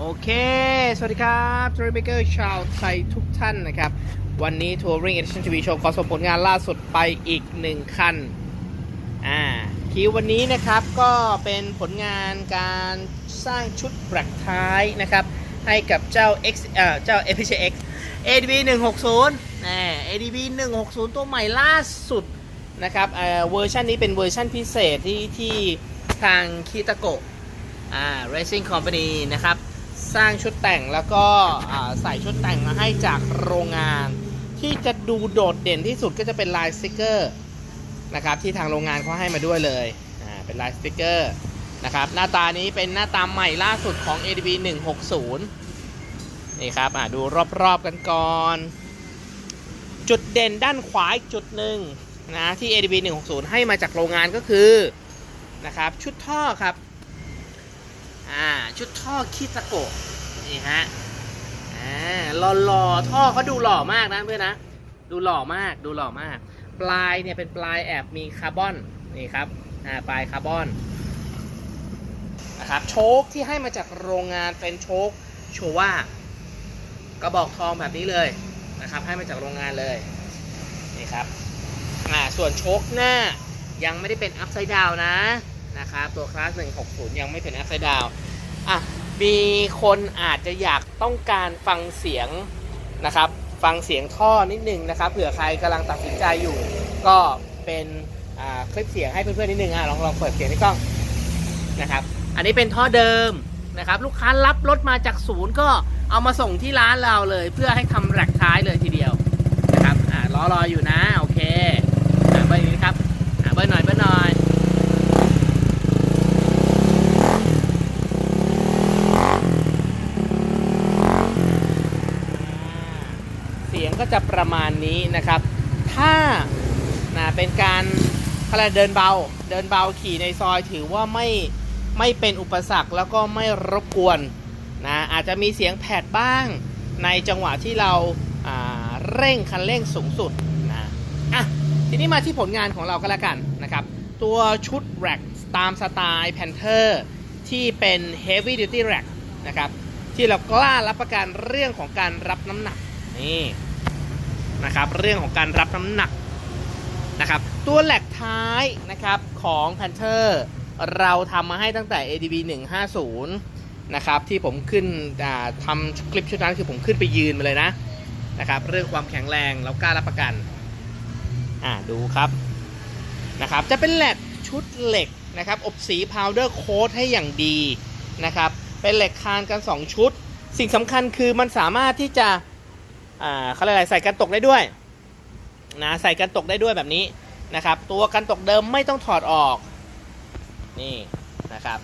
โอเค สวัสดีครับทัวริเบเกอร์ชาวไทยทุกท่านนะครับ วันนี้ Touring Edition TV Show ขอส่งผลงานล่าสุดไปอีกหนึ่งคัน อ่า คิววันนี้นะครับก็เป็นผลงานการสร้างชุดแบล็กท้ายนะครับ ให้กับเจ้า X เอ่อเจ้า a p c X ADB 160นะ ADB 160 ตัวใหม่ล่าสุดนะครับเอ่อเวอร์ชันนี้เป็นเวอร์ชันพิเศษที่ที่ทางคิตาโกะอ่า Racing Company นะครับ สร้างชุดแต่งแล้วก็ใส่ชุดแต่งมาให้จากโรงงาน ที่จะดูโดดเด่นที่สุดก็จะเป็นลายสติกเกอร์นะครับที่ทางโรงงานเขาให้มาด้วยเลยเป็นลายสติกเกอร์นะครับหน้าตานี้เป็นหน้าตาใหม่ล่าสุดของ ADB 160นี่ครับดูรอบๆกันก่อนจุดเด่นด้านขวาอีกจุดหนึ่งนะที่ ADB 160 ให้มาจากโรงงานก็คือนะครับชุดท่อครับ อ่าชุดท่อคิตโกะนี่ฮะอ่าหล่อๆท่อเขาดูหล่อมากนะเพื่อนนะดูหล่อมากดูหล่อมาก ปลายเนี่ยเป็นปลายแอบมีคาร์บอนนี่ครับอ่าปลายคาร์บอนนะครับโชคที่ให้มาจากโรงงานเป็นโชคโชว่ากระบอกทองแบบนี้เลยนะครับ ให้มาจากโรงงานเลยนี่ครับอ่าส่วนโชคหน้ายังไม่ได้เป็นอัพไซด์ดาวนะ นะครับตัวคลาส 160 ยังไม่เป็นอัพไซด์ดาวอะมีคนอาจจะอยากต้องการฟังเสียงนะครับฟังเสียงท่อนิดนึงนะครับเผื่อใครกำลังตัดสินใจอยู่ ก็เป็นคลิปเสียงให้เพื่อนๆนิดนึงอะลองลองเปิดเสียงในกล้องนะครับอันนี้เป็นท่อเดิมนะครับลูกค้ารับรถมาจากศูนย์ก็เอามาส่งที่ร้านเราเลย เพื่อให้ทำแรกท้ายเลยทีเดียวนะครับอ่ารอรออยู่นะโอเคอ่าเบอร์นี้ครับอ่าเบอร์หน่อยเบอร์หน่อย เสียงก็ จะประมาณนี้นะครับ ถ้านะเป็นการอะไรเดินเบา เดินเบาขี่ในซอยถือว่าไม่ไม่เป็นอุปสรรคแล้วก็ไม่รบกวนนะอาจจะมีเสียงแผดบ้างในจังหวะที่เราาเร่งคันเร่งสูงสุดนะอะทีนี้มาที่ผลงานของเราก็แล้วกันนะครับ ตัวชุดแร็กตามสไตล์ Panther ที่เป็น Heavy Duty Rack นะครับ ที่เรากล้ารับประกันเรื่องของการรับน้ำหนัก นี่ นะครับเรื่องของการรับน้ำหนักนะครับตัวแหลกท้ายนะครับของ Panther เราทำมาให้ตั้งแต่ ADB 150นะครับที่ผมขึ้นทำคลิปชุดนั้นคือผมขึ้นไปยืนมาเลยนะนะครับเรื่องความแข็งแรงเรากล้ารับประกันอ่าดูครับนะครับจะเป็นแหลกชุดเหล็กนะครับอบสีพาวเดอร์โค้ดให้อย่างดีนะครับเป็นเหล็กคานกัน 2 ชุด สิ่งสำคัญคือมันสามารถที่จะ เขาเรียกอะไรใส่กันตกได้ด้วยนะใส่กันตกได้ด้วยแบบนี้นะครับ ตัวกันตกเดิมไม่ต้องถอดออกนี่นะครับ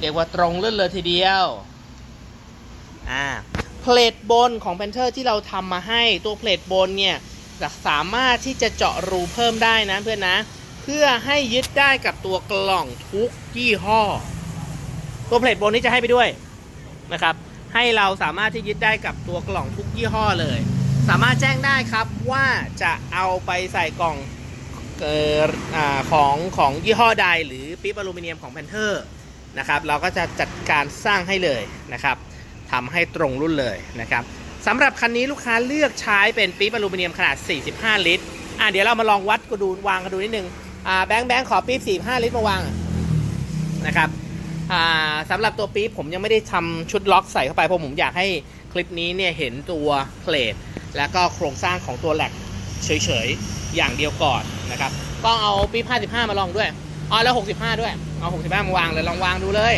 เรียกว่าตรงลื่นเลยทีเดียวอ่าเพลทบนของ Panther ที่เราทำมาให้ตัวเพลทบนเนี่ยจะสามารถที่จะเจาะรูเพิ่มได้นะเพื่อนนะ เพื่อให้ยึดได้กับตัวกล่องทุกยี่ห้อ ตัวเพลทบนนี้จะให้ไปด้วยนะครับ ให้เราสามารถที่ยึดได้กับตัวกล่องทุกยี่ห้อเลย สามารถแจ้งได้ครับว่าจะเอาไปใส่กล่องออของของยี่ห้อใด หรือปิ๊บอลูมิเนียมของ Panther นะครับ เราก็จะจัดการสร้างให้เลยนะครับทำให้ตรงรุ่นเลยนะครับสำหรับคันนี้ลูกค้าเลือกใช้เป็นปิ๊บอลูมิเนียมขนาด 45 ลิตร อะเดี๋ยวเรามาลองวัดก็ดูวางกันดูนิดนึง อ่าแบงค์แบงค์ขอปิ๊บ45 ลิตรมาวางนะครับ สำหรับตัวปี๊บผมยังไม่ได้ทำชุดล็อกใส่เข้าไปเพราะผมอยากให้คลิปนี้เนี่ยเห็นตัวเพลทแล้วก็โครงสร้างของตัวแหลกเฉยๆ อย่างเดียวก่อนนะครับก็เอาปี๊บ55 มาลองด้วยอ๋อแล้ว 65 ด้วย เอา 65 มาวางเลยลองวางดูเลย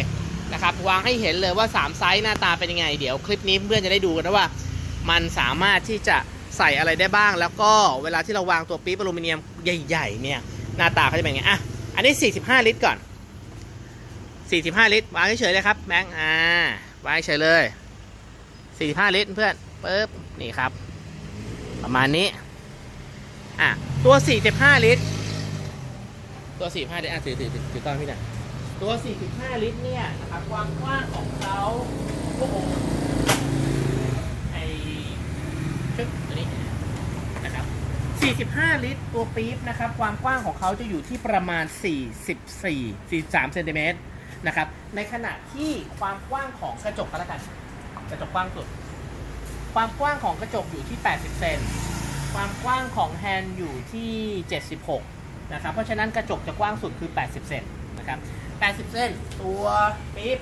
นะครับวางให้เห็นเลยว่า 3 ไซส์หน้าตาเป็นยังไง เดี๋ยวคลิปนี้เพื่อนจะได้ดูกันนะว่า มันสามารถที่จะใส่อะไรได้บ้าง แล้วก็เวลาที่เราวางตัวปี๊บอลูมิเนียมใหญ่ ๆ เนี่ยหน้าตาเขาจะเป็นยังไงอะอันนี้ 45 ลิตรก่อน 45 ลิตรวางเฉยๆเลยครับแบงค์อ่าวางเฉยเลย 45 ลิตรเพื่อนปึ๊บนี่ครับ ประมาณนี้อะตัว 45 ลิตร ตัว 45 ลิตรอะถือถือถือถือก้อนพี่หน่อยตัว 45 ลิตรเนี่ยนะครับความกว้างของเขาโอ้โหไอชึบตัวนี้นะครับ 45 ลิตรตัวปี๊บนะครับ ความกว้างของเขาจะอยู่ที่ประมาณ 44 43เซนติเมตร นะครับ ในขณะที่ความกว้างของกระจกก็แล้วกัน กระจกกว้างสุด ความกว้างของกระจกอยู่ที่ 80 เซน ความกว้างของแฮนด์อยู่ที่ 76 นะครับ เพราะฉะนั้นกระจกจะกว้างสุดคือ 80 เซนนะครับ 80 เซนตัวปี๊บ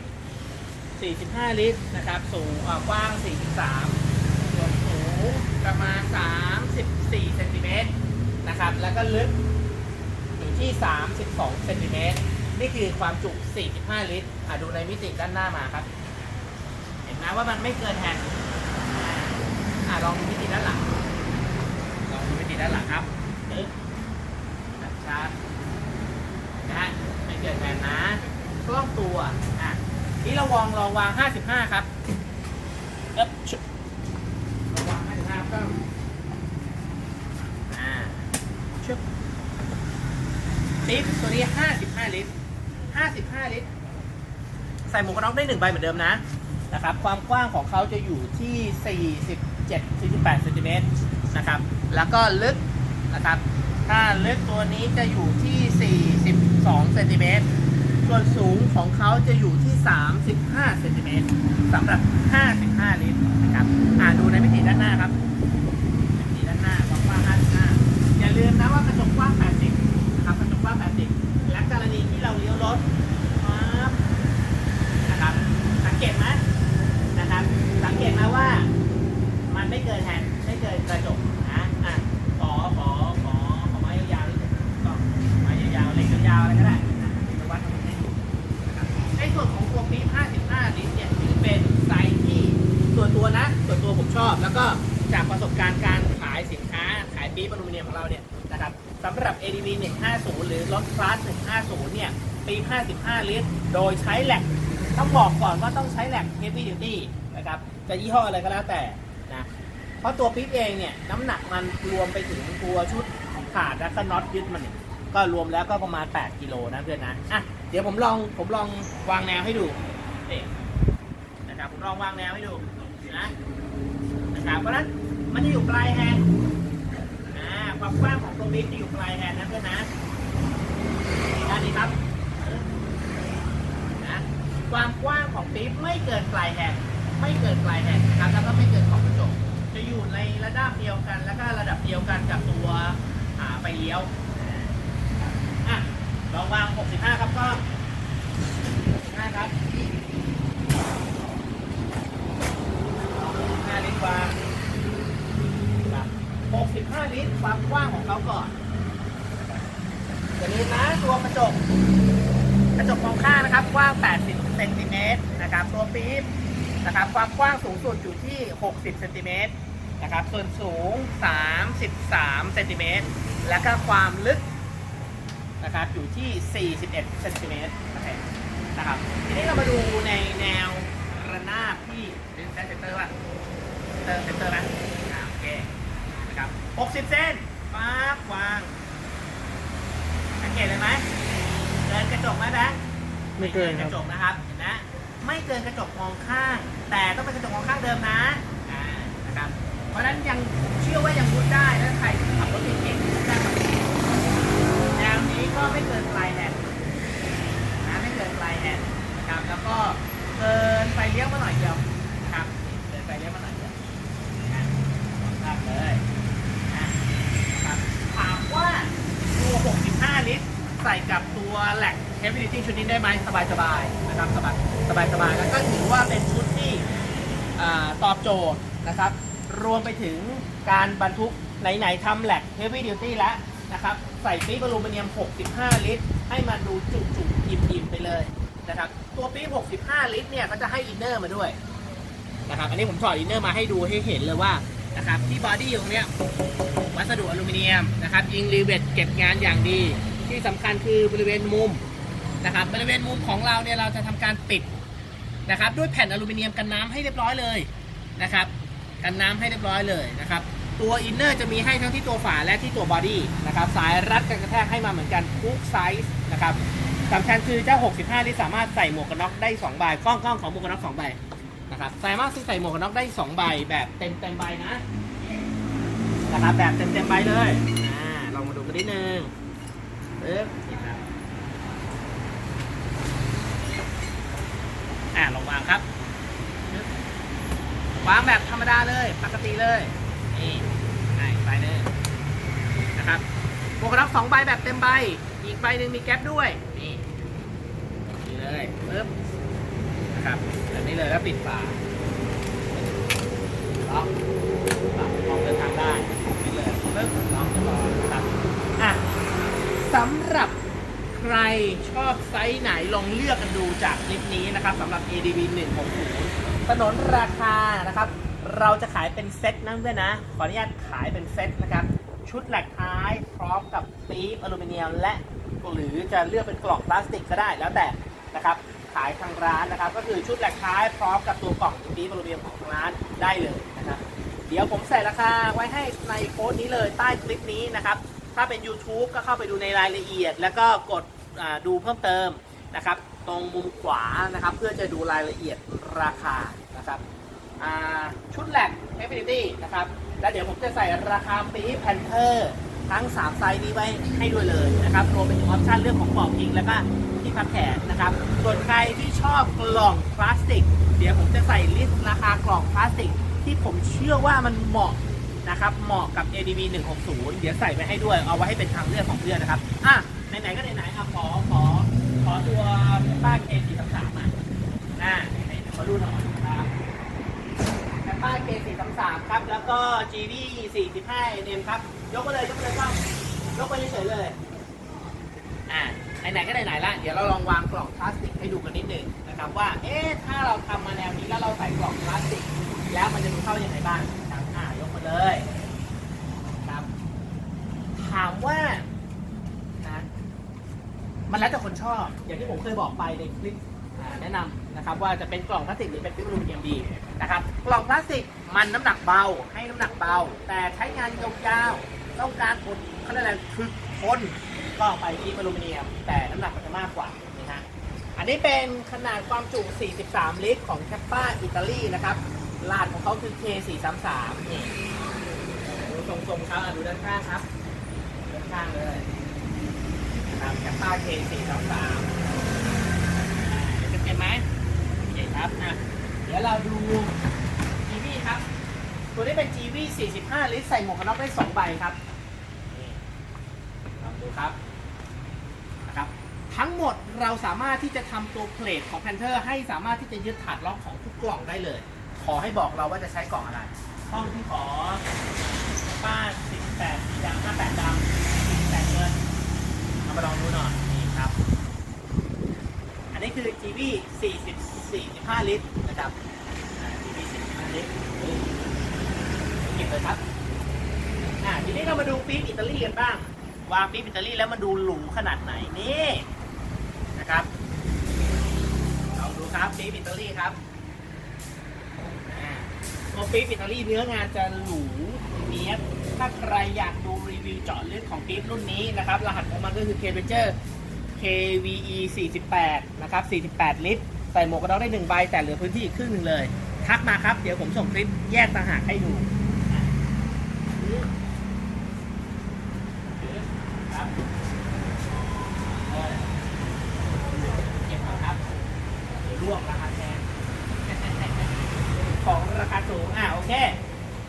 45 ลิตรนะครับ สูงกว้าง 43ส่วนสูงประมาณ 34 เซนติเมตรนะครับ แล้วก็ลึกอยู่ที่ 32 เซนติเมตร นี่คือความจุ 45 ลิตรอะดูในมิติด้านหน้ามาครับ เห็นไหมว่ามันไม่เกินแฮนด์อะลองดูมิติด้านหลัง ลองดูมิติด้านหลังครับปึ๊บชัดนะฮะไม่เกินแฮนด์นะกล้องตัวอะนี่เราวางลองวาง 55 ครับเอ๊บชุบเราวาง 55ก็อ่าชุบลิตรตัวนี้ 55 ลิตร 55 ลิตร ใส่หมวกกันน็อกได้หนึ่งใบเหมือนเดิมนะนะครับ ความกว้างของเขาจะอยู่ที่ 47 48เซนติเมตรนะครับ แล้วก็ลึกนะครับ ถ้าลึกตัวนี้จะอยู่ที่ 42เซนติเมตร ส่วนสูงของเขาจะอยู่ที่ 35เซนติเมตรสำหรับ 55 ลิตรนะครับอ่าดูในมิติด้านหน้าครับมิติด้านหน้ากว้าง55อย่าลืมนะว่า 150 หรือรถคลาส 150 เนี่ย ปี 55 ลิตร โดยใช้แหลกต้องบอกก่อนว่าต้องใช้แหลก heavy duty นะครับ จะยี่ห้ออะไรก็แล้วแต่นะ เพราะตัวปี๊บเองเนี่ย น้ำหนักมันรวมไปถึงตัวชุดขาดและก็น็อตยึดมันเนี่ยก็รวมแล้วก็ประมาณ 8 กิโลนะเพื่อนนะ อะ เดี๋ยวผมลอง ผมลองวางแนวให้ดูนี่นะครับ ผมลองวางแนวให้ดูนะ นะครับ เพราะนั้นมันจะอยู่ปลายแฮนด์ ความกว้างของตัวปี๊บจะอยู่ปลายแฮนด์นะเพื่อนนะด้านนี้ครับนะความกว้างของปี๊บไม่เกินปลายแฮนด์ไม่เกินปลายแฮนด์นะครับแล้วก็ไม่เกินขอบกระจกจะอยู่ในระดับเดียวกัน แล้วก็ระดับเดียวกันกับตัวอ่าไฟเลี้ยวอะลองวาง 65 ครับก็65ครับ65ลิตรวาง 65 ลิตรความกว้างของเขาก่อนอย่าลืมนะตัวกระจก กระจกมองข้างนะครับกว้าง 80 เซนติเมตรนะครับ ตัวปี๊บนะครับความกว้างสูงสุดอยู่ที่ 60 เซนติเมตรนะครับ ส่วนสูง 33 เซนติเมตร แล้วก็ความลึกนะครับอยู่ที่ 41 เซนติเมตรนะครับ ทีนี้เรามาดูในแนวระนาบที่เซนเตอร์ป่ะเซนเตอร์เซนเตอร์นะอ่าโอเคนะครับ 60เซนปั๊บวาง สังเกตเลยไหมเดินกระจกไหมแบงค์ไม่เกินกครัระบจกนะครับ เห็นไหมไม่เกินกระจกมองข้าง แต่ต้องเป็นกระจกมองข้างเดิมนะ อ่า นะครับ เพราะฉะนั้นยังเชื่อว่ายังมุดได้ถ้าใครขับรถเก่งๆมุดได้แบบนี้แนวนี้ก็ไม่เกินปลายแฮนด์นะไม่เกินปลายแฮนด์นะครับแล้วก็เกินไฟเลี้ยวมาหน่อยเดียวนะครับเกินไฟเลี้ยวมาหน่อยเดียวนะมากเลยนะครับถามว่าตัว 65 ลิตร ใส่กับตัวแหลก heavy duty ชุดนี้ได้ไหมสบายสบายๆนะครับสบายสบายสบายแล้วก็ถือว่าเป็นชุดที่ตอบโจทย์นะครับ รวมไปถึงการบรรทุกไหนๆทำแหลก heavy duty แล้วนะครับ ใส่ปี๊บอลูมิเนียม 65 ลิตร ให้มันดูจุจุๆอิ่มๆไปเลยนะครับ ตัวปี๊บ65 ลิตรเนี่ยก็จะให้อินเนอร์มาด้วยนะครับ อันนี้ผมถอดอินเนอร์มาให้ดูให้เห็นเลยว่านะครับที่บอดี้ตรงเนี้ย วัสดุอลูมิเนียมนะครับยิงรีเวทเก็บงานอย่างดี ที่สำคัญคือบริเวณมุมนะครับบริเวณมุมของเราเนี่ยเราจะทำการปิดนะครับด้วยแผ่นอลูมิเนียมกันน้ำให้เรียบร้อยเลยนะครับกันน้ำให้เรียบร้อยเลยนะครับตัวอินเนอร์จะมีให้ทั้งที่ตัวฝาและที่ตัวบอดี้นะครับสายรัดกันกระแทกให้มาเหมือนกันทุกไซส์นะครับสำคัญคือเจ้า 65 ที่สามารถใส่หมวกกันน็อกได้2ใบกล้องกล้องของหมวกกันน็อก2ใบนะครับสามารถใส่หมวกกันน็อกได้2ใบแบบเต็มเต็มใบนะ นะครับแบบเต็มๆใบเลยอ่าลองมาดูกันนิดนึงปึ๊บนี่ครับอ่าลองวางครับวางแบบธรรมดาเลยปกติเลยนี่อ่าอีกใบหนึงนะครับหมวกกันน็อกสองใบแบบเต็มใบ อีกใบหนึ่งมีแก๊ปด้วยนี่นี่เลยปึ๊บนะครับแบบนี้เลยแล้วปิดฝา ล็อกล็อกมองเดินทางได้นี่เลยปึ๊บล็อกเรียบร้อยครับอะสำหรับใครชอบไซส์ไหนลองเลือกกันดูจากคลิปนี้นะครับสำหรับ ADV 160ถนนราคานะครับ เราจะขายเป็นเซ็ตนะเพื่อนนะ ขออนุญาตขายเป็นเซ็ตนะครับ ชุดแหลกท้ายพร้อมกับปี๊บอลูมิเนียมและหรือจะเลือกเป็นกล่องพลาสติกก็ได้แล้วแต่นะครับขายทางร้านนะครับ ก็คือชุดแหลกท้ายพร้อมกับตัวกล่องปี๊บอลูมิเนียมของทางร้านได้เลย เดี๋ยวผมใส่ราคาไว้ให้ในโพสต์นี้เลยใต้คลิปนี้นะครับ ถ้าเป็น YouTube ก็เข้าไปดูในรายละเอียด แล้วก็กดดูเพิ่มเติมนะครับ ตรงมุมขวานะครับ เพื่อจะดูรายละเอียดราคานะครับชุดแลกเอฟเฟตี้นะครับ แล้วเดี๋ยวผมจะใส่ราคาปีแพนเทอร์ทั้ง 3 ไซส์นี้ไว้ให้ด้วยเลยนะครับรวมไปถึงออปชั่นเรื่องของปลอกพิงแล้วก็ที่พักแขนนะครับ ส่วนใครที่ชอบกล่องพลาสติก เดี๋ยวผมจะใส่ลิสต์ราคากล่องพลาสติก ที่ผมเชื่อว่ามันเหมาะนะครับ เหมาะกับ ADV 160 เดี๋ยวใส่ไว้ให้ด้วย เอาไว้ให้เป็นทางเลือกของเพื่อนนะครับ อะ ไหนๆ ก็ไหนๆอะขอ ขอ ขอตัวป้า K433 มสามอ่าไหนๆขอดูหน่อยครับป้า K433 ครับ แล้วก็ GV 45 NM ครับ ยกไปเลย ยกไปเลยครับยกไปเฉยเลย อ่าไหนๆก็ไหนๆละ เดี๋ยวเราลองวางกล่องพลาสติกให้ดูกันนิดหนึ่งนะครับว่า เอ๊ะ ถ้าเราทำมาแนวนี้แล้วเราใส่กล่องพลาสติก แล้วมันจะดูเข้ายังไงบ้างครับอ่ายกมาเลยครับ ถามว่านะมันแล้วแต่คนชอบ อย่างที่ผมเคยบอกไปในคลิปแนะนำนะครับ ว่าจะเป็นกล่องพลาสติกหรือเป็นฟิวอลูมิเนียมดีนะครับ กล่องพลาสติกมันน้ำหนักเบา ให้น้ำหนักเบา แต่ใช้งานยาวๆต้องการอดเขาเรียกอะไรคือทนก็ไปที่อลูมิเนียม แต่น้ำหนักมันจะมากกว่านะฮะอันนี้เป็นขนาดความจุ 43 ลิตรของแคปป้าอิตาลีนะครับ รหัสของเขาคือ K433 นี่ดูทรงๆครับอะดูด้านข้างครับด้านข้างเลยนะครับแคปป้า K433 อ่าเห็นเห็นไหมโอเคครับอะเดี๋ยวเราดู GV ครับ ตัวนี้เป็น GV 45 ลิตรใส่หมวกกันน็อกได้ 2 ใบครับลองดูครับนะครับทั้งหมดเราสามารถที่จะทำตัวเพลทของ Panther ให้สามารถที่จะยึดถาดล็อกของทุกกล่องได้เลย ขอให้บอกเราว่าจะใช้กล่องอะไร ห้องที่ขอป้า18สีดำ58ดดำ48เงินเอามาลองดูหน่อยนี่ครับ อันนี้คือ GB 40 45 ลิตรนะครับอ่า GB 45ลิตรนี่เก็บเลยครับอ่าทีนี้เรามาดูปี๊บอิตาลีกันบ้าง วางปี๊บอิตาลีแล้วมันดูหรูขนาดไหนนี่นะครับลองดูครับปี๊บอิตาลีครับ ตัวปี๊บอิตาลีเนื้องานจะหรูเนี้ยบถ้าใครอยากดูรีวิวเจาะลึกของปี๊บรุ่นนี้นะครับ รหัสของมันก็คือ k v e n g e r KVE 48 นะครับ 48 ลิตร ใส่หมวกกันน็อกได้หนึ่งใบแต่เหลือพื้นที่อีกครึ่งหนึ่งเลย ทักมาครับ เดี๋ยวผมส่งคลิปแยกต่างหากให้ดูอะครับเออเก็บก่อนครับ เดี๋ยวลวกราคาแพง ของราคาสูง อะ โอเค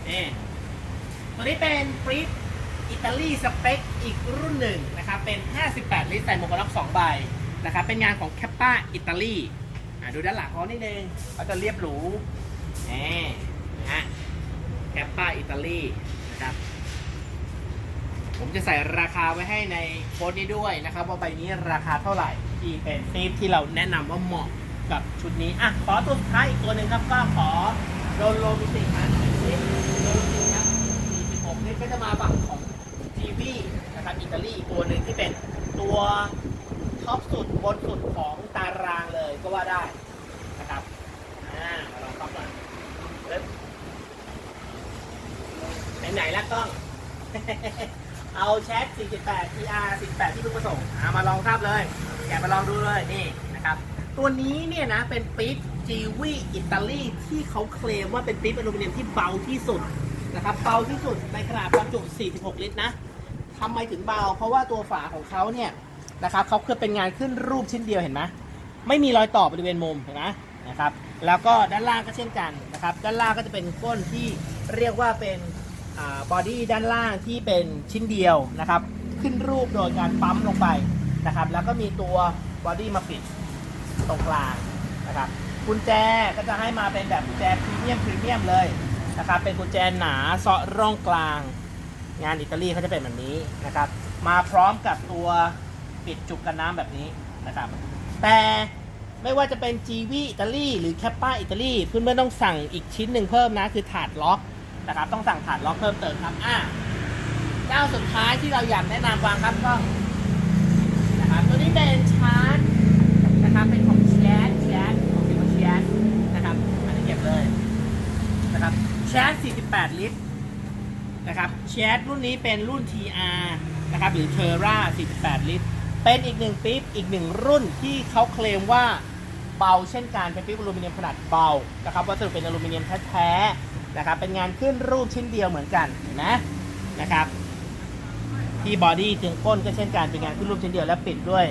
นี่ตัวนี้เป็นฟรีดอิตาลีสเปคอีกรุ่นหนึ่งนะครับเป็น 58 ลิตรใส่หมวกกันน็อก2ใบนะครับเป็นงานของแคปป้าอิตาลีดูด้านหลังเขานิดนึงเขาจะเรียบหรูนี่นะแคปป้าอิตาลีนะครับผมจะใส่ราคาไว้ให้ในโพสต์นี้ด้วยนะครับ ว่าใบนี้ราคาเท่าไหร่ที่เป็นฟีฟที่เราแนะนำว่าเหมาะกับชุดนี้อะขอตัวสุดท้ายอีกตัวหนึ่งครับก็ขอโดนโลมิติคันหนึ่งนิดโดนโลมิติครับ 46 นี่ก็จะมาฝั่งของ GV นะครับอิตาลีตัวหนึ่งที่เป็นตัวท็อปสุดบนสุดของตารางเลยก็ว่าได้นะครับอ่ามาลองครับก่อนเริ่มไหนๆแล้วกล้อง เอาแชท 48 TR 48 ที่เพิ่งมาส่งเอามาลองครับเลย แกมาลองดูเลยนี่นะครับ ตัวนี้เนี่ยนะเป็นปี๊บจีวีอิตาลีที่เขาเคลมว่าเป็นปี๊บอลูมิเนียมที่เบาที่สุด นะครับเบาที่สุดในขนาดความจุ 46 ลิตรนะทำไมถึงเบา เพราะว่าตัวฝาของเขาเนี่ยนะครับเขาคือเป็นงานขึ้นรูปชิ้นเดียวเห็นไหมไม่มีรอยต่อบริเวณมุมเห็นไหมนะครับ แล้วก็ด้านล่างก็เช่นกันนะครับ ด้านล่างก็จะเป็นก้นที่เรียกว่าเป็นบอดี้ด้านล่างที่เป็นชิ้นเดียวนะครับ ขึ้นรูปโดยการปั๊มลงไปนะครับ แล้วก็มีตัวบอดี้มาปิดตรงกลางนะครับกุญแจก็จะให้มาเป็นแบบกุญแจพรีเมียมพรีเมียมเลย นะครับเป็นกุญแจหนาเซาะร่องกลาง งานอิตาลีเขาจะเป็นแบบนี้นะครับ มาพร้อมกับตัวปิดจุกกันน้ำแบบนี้นะครับ แต่ไม่ว่าจะเป็น GV อิตาลีหรือแคปป้าอิตาลีเพื่อนๆต้องสั่งอีกชิ้นหนึ่งเพิ่มนะคือถาดล็อกนะครับ ต้องสั่งถาดล็อกเพิ่มเติมครับอะเจ้าสุดท้ายที่เราอยากแนะนำวางครับก็นะครับตัวนี้เป็นชาร์จนะครับเป็นของแชทแชทของเป็นของแชทนะครับอันนี้เก็บเลยนะครับ แชท48 ลิตรนะครับแชทรุ่นนี้เป็นรุ่น TR นะครับหรือ Terra 48 ลิตร เป็นอีกหนึ่งปิ๊บอีกหนึ่งรุ่นที่เขาเคลมว่าเบาเช่นกันเป็นปิ๊บอลูมิเนียมขนาดเบานะครับวัสดุเป็นอลูมิเนียมแท้ๆนะครับเป็นงานขึ้นรูปชิ้นเดียวเหมือนกันนไหมนะครับที่บอดี้ถึงก้นก็เช่นกันเป็นงานขึ้นรูปชิ้นเดียวและปิดด้วย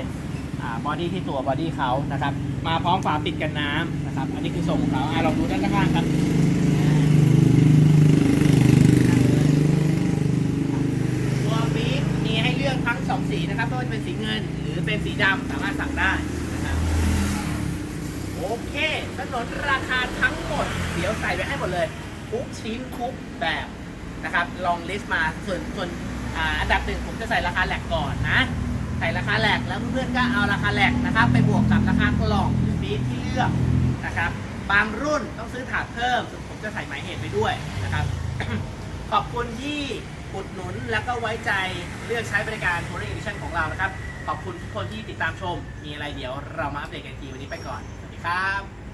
บอดี้ที่ตัวบอดี้เขานะครับมาพร้อมฝาปิดกันน้ำนะครับอันนี้คือทรงของเขาอลองดูด้านข้างครับ ตัวปี๊บมีให้เลือกทั้งสองสี นะครับไม่ว่าจะเป็นสีเงินหรือเป็นสีดำสามารถสั่งได้นะครับโอเคถนนราคาทั้งหมด เดี๋ยวใส่ไว้ให้หมดเลยทุกชิ้นทุกแบบนะครับลองลิสต์มาส่วนส่วนอันดับหนึ่งผมจะใส่ราคาแหลกก่อนนะใส่ราคาแหลกแล้วเพื่อนๆก็เอาราคาแหลกนะครับ ไปบวกกับราคากล่องหรือปี๊บที่เลือกนะครับ บางรุ่นต้องซื้อถาดเพิ่มผมจะใส่หมายเหตุไปด้วยนะครับ ขอบคุณที่ อุดหนุน แล้วก็ไว้ใจเลือกใช้บริการ Touring Edition ของเรานะครับ ขอบคุณทุกคนที่ติดตามชม มีอะไรเดี๋ยวเรามาอัปเดตกันทีวันนี้ไปก่อน สวัสดีครับ